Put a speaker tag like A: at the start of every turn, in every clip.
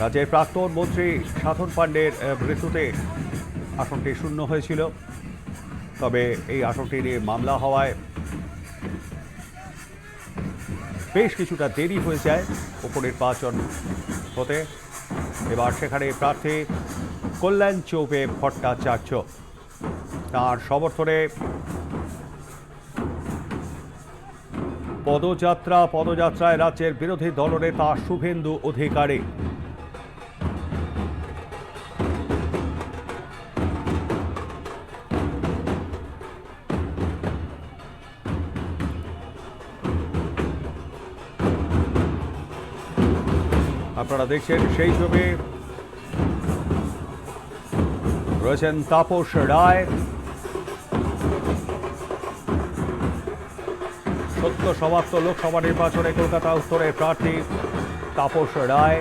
A: রাজ্যের প্রাক্তন মন্ত্রী সাধন পাণ্ডের মৃত্যুতে আসনটি শূন্য হয়েছিল। তবে এই আসনটি নিয়ে মামলা হওয়ায় বেশ কিছুটা দেরি হয়ে যায় উপনির্বাচন হতে। এবার সেখানে প্রার্থী কল্যাণ চৌবে ভট্টাচার্য। তার সমর্থনে পদযাত্রা, পদযাত্রায় রাজ্যের বিরোধী দলনেতা শুভেন্দু অধিকারী আপনারা দেখছেন সেই ছবি। রয়েছেন তাপস রায়। সত্য সমাপ্ত লোকসভা নির্বাচনে কলকাতা উত্তরের প্রার্থী তাপস রায়।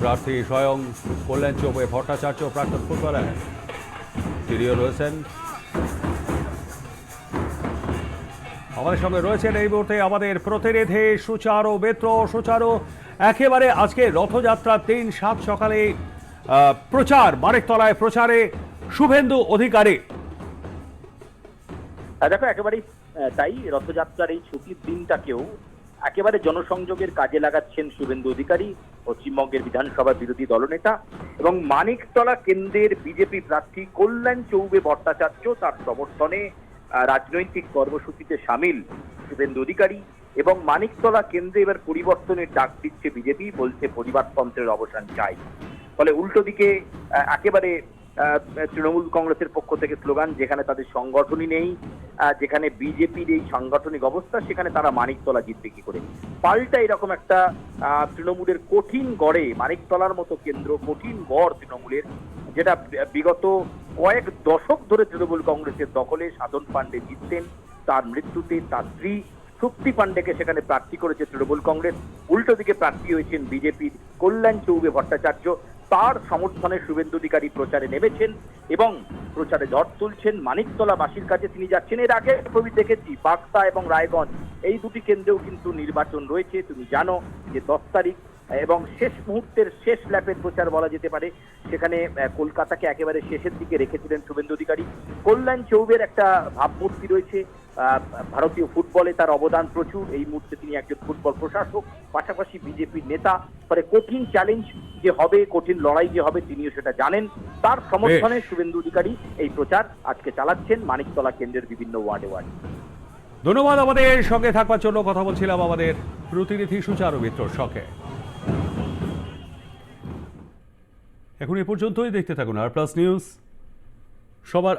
A: প্রার্থী স্বয়ং কল্যাণ চৌবে ভট্টাচার্য প্রাক্তন ফুটবলার। তিনিও রয়েছেন। আমাদের সঙ্গে রয়েছেন এই মুহূর্তে আমাদের প্রতিনিধি সুচারু মিত্র। সুচারু, একেবারে আজকে রথযাত্রার দিন সাত সকালে প্রচার, মানিকতলায় প্রচারে শুভেন্দু অধিকারী।
B: দেখো, একেবারেই তাই রথযাত্রার এই ছুটির দিনটাকেও একেবারে জনসংযোগের কাজে লাগাচ্ছেন শুভেন্দু অধিকারী পশ্চিমবঙ্গের বিধানসভা বিরোধী দলনেতা। এবং মানিকতলা কেন্দ্রের বিজেপি প্রার্থী কল্যাণ চৌবে ভট্টাচার্য তার সমর্থনে রাজনৈতিক কর্মসূচিতে সামিল শুভেন্দু অধিকারী এবং মানিকতলা কেন্দ্রে এবার পরিবর্তনের ডাক দিচ্ছে বিজেপি, বলছে পরিবারতন্ত্রের অবসান চাই। ফলে উল্টো দিকে একেবারে তৃণমূল কংগ্রেসের পক্ষ থেকে স্লোগান, যেখানে তাদের সংগঠনই নেই যেখানে বিজেপির এই সাংগঠনিক অবস্থা, সেখানে তারা মানিকতলা জিতবে কি করে। পাল্টা এরকম একটা তৃণমূলের কঠিন গড়ে, মানিকতলার মতো কেন্দ্র, কঠিন গড় তৃণমূলের, যেটা বিগত কয়েক দশক ধরে তৃণমূল কংগ্রেসের দখলে সাধন পাণ্ডে জিততেন, তার মৃত্যুতে তার স্ত্রী শক্তি পাণ্ডেকে সেখানে প্রার্থী করেছে তৃণমূল কংগ্রেস। উল্টো দিকে প্রার্থী হয়েছেন বিজেপির কল্যাণ চৌবে ভট্টাচার্য। তার সমর্থনে শুভেন্দু অধিকারী প্রচারে নেমেছেন এবং প্রচারে ঝড় তুলছেন মানিকতলা বাসীর কাছে তিনি যাচ্ছেন। এর আগে ছবি দেখেছি বাক্সা এবং রায়গঞ্জ। এই দুটি কেন্দ্রেও কিন্তু নির্বাচন রয়েছে, তুমি জানো যে দশ তারিখ এবং শেষ মুহূর্তের শেষ ল্যাপের প্রচার বলা যেতে পারে। সেখানে কলকাতাকে একেবারে শেষের দিকে রেখেছিলেন শুভেন্দু অধিকারী। কল্যাণ চৌবের একটা ভাবমূর্তি রয়েছে ভারতীয় ফুটবলে তার অবদান প্রচুর। এই মুহূর্তে তিনি একজন ফুটবল প্রশাসক পাশাপাশি বিজেপির নেতা। ফলে কঠিন চ্যালেঞ্জ যে হবে কঠিন লড়াই যে হবে তিনিও সেটা জানেন। তার সমর্থনে শুভেন্দু অধিকারী এই প্রচার আজকে চালাচ্ছেন মানিকতলা কেন্দ্রের বিভিন্ন ওয়ার্ডে ওয়ার্ডে।
A: ধন্যবাদ আমাদের। সঙ্গে থাকবার জন্য কথা বলছিলাম আমাদের প্রতিনিধি সুচারু মিত্রর সঙ্গে। এখন এ পর্যন্তই। দেখতে থাকুন আর প্লাস নিউজ। সবার